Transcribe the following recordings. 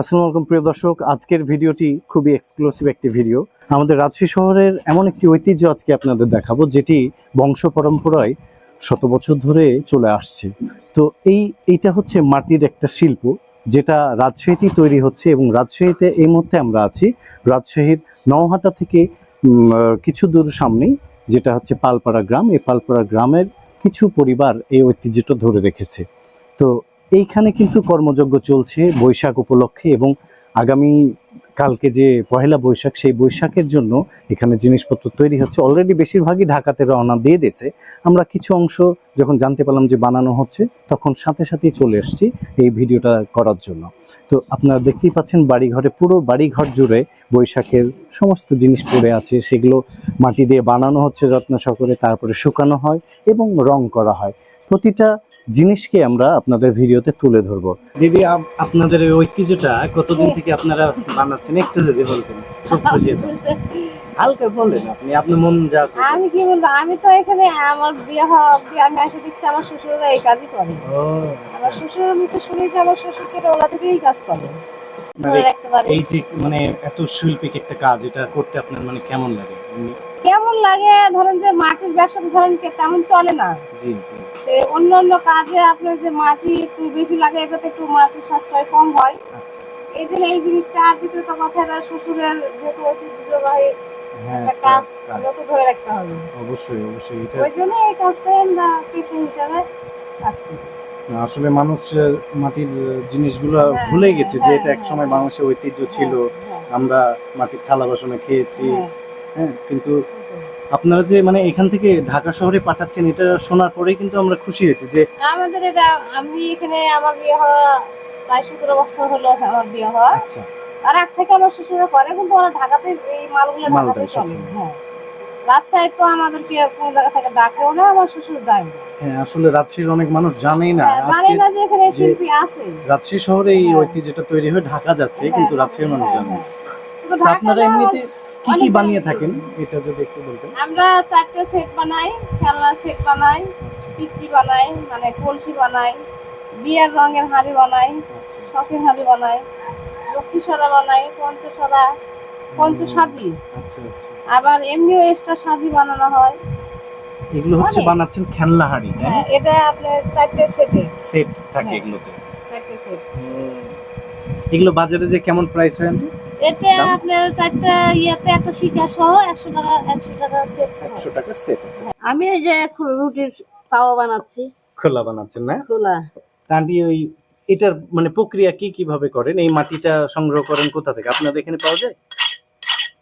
আসসালামু আলাইকুম, প্রিয় দর্শক। আজকের ভিডিওটি খুবই এক্সক্লুসিভ একটি ভিডিও। আমাদের রাজশাহী শহরের এমন একটি ঐতিহ্য আজকে আপনাদের দেখাবো, যেটি বংশ পরম্পরায় শত বছর ধরে চলে আসছে। তো এই, এইটা হচ্ছে মাটির একটা শিল্প, যেটা রাজশাহীতেই তৈরি হচ্ছে এবং রাজশাহীতে এই মুহূর্তে আমরা আছি। রাজশাহীর নওহাটা থেকে কিছু দূর সামনেই, যেটা হচ্ছে পালপাড়া গ্রাম। এই পালপাড়া গ্রামের কিছু পরিবার এই ঐতিহ্যটা ধরে রেখেছে। তো এইখানে কিন্তু কর্মযজ্ঞ চলছে বৈশাখ উপলক্ষে এবং আগামী কালকে যে পহেলা বৈশাখ, সেই বৈশাখের জন্য এখানে জিনিসপত্র তৈরি হচ্ছে। অলরেডি বেশিরভাগই ঢাকাতে রওনা দিয়ে দিয়েছে। আমরা কিছু অংশ যখন জানতে পারলাম যে বানানো হচ্ছে, তখন সাথে সাথেই চলে এসেছি এই ভিডিওটা করার জন্য। তো আপনারা দেখতেই পাচ্ছেন বাড়িঘরে, পুরো বাড়িঘর জুড়ে বৈশাখের সমস্ত জিনিস পড়ে আছে। সেগুলো মাটি দিয়ে বানানো হচ্ছে যত্ন সহকারে, তারপরে শুকানো হয় এবং রং করা হয়। প্রতিটা জিনিসকে আমরা আপনাদের ভিডিওতে তুলে ধরবো। দিদি আপনাদের ঐতিহ্যটা কতদিন থেকে আপনারা বানাচ্ছেন? একটু যদি বলতেন। খুব খুশি হালকা বললেন আপনি আপনার মন যা আমি কি বলব? আমি তো এখানে আমার বিয়ে হওয়া আমি এসে দেখছি আমার শ্বশুররা এই কাজই করে। ও আমার শ্বশুরের মুখে শুনেছি আমার শ্বশুর ছোটবেলা থেকে এই কাজ করে। মানে এই যে মানে এত শৈল্পিক একটা কাজ এটা করতে আপনার মানে কেমন লাগে? লাগে ধরেন যে মাটির ব্যবসা ধরেন কে- তেমন চলে না। জি জি। অন্য অন্য কাজে আপনার যে মাটি একটু বেশি লাগে এটাতে একটু মাটির সাশ্রয় কম হয়। আচ্ছা। এই জন্য এই জিনিসটা আর দ্বিতীয়ত কথা এটা শ্বশুরের যেহেতু ঐতিহ্যবাহী হ্যাঁ একটা কাজ কাজ। এটা তো ধরে রাখতে হবে। অবশ্যই অবশ্যই এটা ওই জন্য এই কাজটাই আমরা পেশা হিসাবে কাজ করি। আসলে মানুষ মাটির জিনিসগুলো হ্যাঁ, ভুলে গেছে যে হ্যাঁ, এটা এক সময়। মানুষের ঐতিহ্য ছিল। আমরা মাটির থালা বাসনে খেয়েছি। হ্যাঁ, কিন্তু। আপনারা যে মানে এখান থেকে ঢাকা শহরে পাঠাচ্ছেন এটা শোনার পরেই কিন্তু আমরা খুশি হয়েছি যে আমাদের এটা আমি এখানে আমার বিয়ে হওয়া প্রায় সতেরো বছর হলো আমার বিয়ে হওয়া। আর তার আগ থেকে আমার শ্বশুরে করে কিন্তু ওরা ঢাকাতে এই মালগুলো ঢাকাতে চলে। হ্যাঁ। রাজশাহী তো আমাদেরকে কোনো জায়গা থেকে ডাকেও না আমার শ্বশুর যায় না। হ্যাঁ আসলে রাজশাহীর অনেক মানুষ জানেই না। হ্যাঁ, জানে না যে এখানে শিল্পী আছে। রাজশাহী শহরে এই হ্যাঁ। ঐতিহ্যটা তৈরি হয়ে ঢাকা যাচ্ছে কিন্তু রাজশাহীর মানুষ জানে না। আপনারা এমনিতে কি কি বানিয়ে থাকেন? এটা যদি একটু বলতেন। আমরা চারটে সেট বানাই খেলনা সেট বানাই পিচি বানাই মানে কলসি বানাই বিয়ার রঙের হাঁড়ি বানাই আচ্ছা। শখের হাঁড়ি বানাই লক্ষ্মী সরা বানাই পঞ্চসরা পঞ্চ সাজি আচ্ছা আচ্ছা। আবার এমনিও এক্সট্রা সাজি বানানো হয়। এগুলো হচ্ছে বানাচ্ছেন খেলনা হাড়ি হ্যাঁ এটা আপনার চারটে সেটে। সেট থাকে হ্যাঁ। এগুলোতে। চারটে সেট। এগুলো বাজারে যে কেমন প্রাইস হয়? এটা আপনার চারটা ইয়েতে একটা শিকা সহ একশো টাকা একশো টাকা সেট একশো টাকা সেট আমি এই যে এখন রুটির তাওয়া বানাচ্ছি। খোলা বানাচ্ছেন না? খোলা। আন্টি ওই এটার মানে প্রক্রিয়া কি কীভাবে করেন? এই মাটিটা সংগ্রহ করেন কোথা থেকে? আপনাদের এখানে পাওয়া যায়?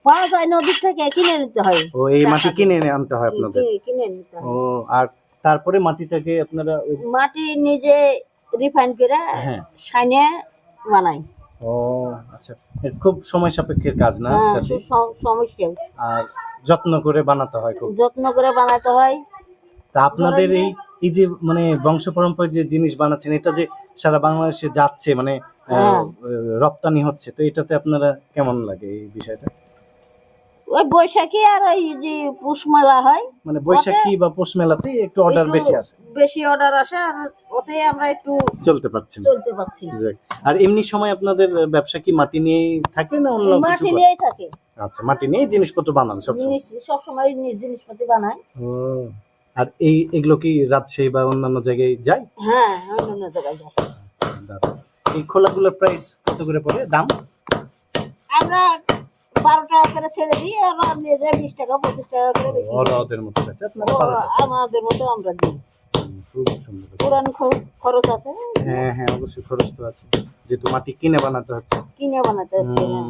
পাওয়া যায় নদীর থেকে কিনে নিতে হয়। ও এই মাটি কিনে এনে আনতে হয় আপনাদের? কিনে নিতে ও আর তারপরে মাটিটাকে আপনারা মাটি নিজে রিফাইন করে হ্যাঁ। সাইনে বানাই। ও আচ্ছা। খুব সময় সাপেক্ষের কাজ না হ্যাঁ, এটাতে? সম- সমস্যা। আর যত্ন করে বানাতে হয় খুব? যত্ন করে বানাতে হয়। তা আপনাদের এই এই যে মানে বংশ পরম্পরায় যে জিনিস বানাচ্ছেন এটা যে সারা বাংলাদেশে যাচ্ছে মানে আহ, হ্যাঁ। রপ্তানি হচ্ছে তো এটাতে আপনারা কেমন লাগে এই বিষয়টা? ওই বৈশাখী আর ওই যে পুষ মেলা হয় মানে বৈশাখী বা পৌষ মেলাতে একটু অর্ডার বেশি আসে। বেশি অর্ডার আসে আর ওতে আমরা একটু চলতে পারছেন চলতে পারছি আর এমনি সময় আপনাদের ব্যবসা কি মাটি নিয়েই থাকে না অন্য কিছু মাটি নিয়েই থাকে। আচ্ছা মাটি নিয়ে জিনিসপত্র বানান সব জিনিস সবসময় নি- জিনিসপাতি বানায় ও আর এই এগুলো কি রাজশাহী বা অন্যান্য জায়গায় যায়? হ্যাঁ অন্য জায়গায় যায়। এই খোলাগুলোর প্রাইস কত করে পড়ে? দাম? আমরা বারো টাকা করে ছেড়ে দিই আর নিয়ে যায় বিশ টাকা পঁচিশ টাকা করে বিক্রি করে। ওদের মতো আছে? আপনারা আমাদের মতো আমরা দিই। খুব সুন্দর পুরান খ- খরচ আছে হ্যাঁ হ্যাঁ অবশ্যই খরচ তো আছে। যেহেতু মাটি কিনে বানাতে হচ্ছে। কিনে বানাতে হচ্ছে হুম।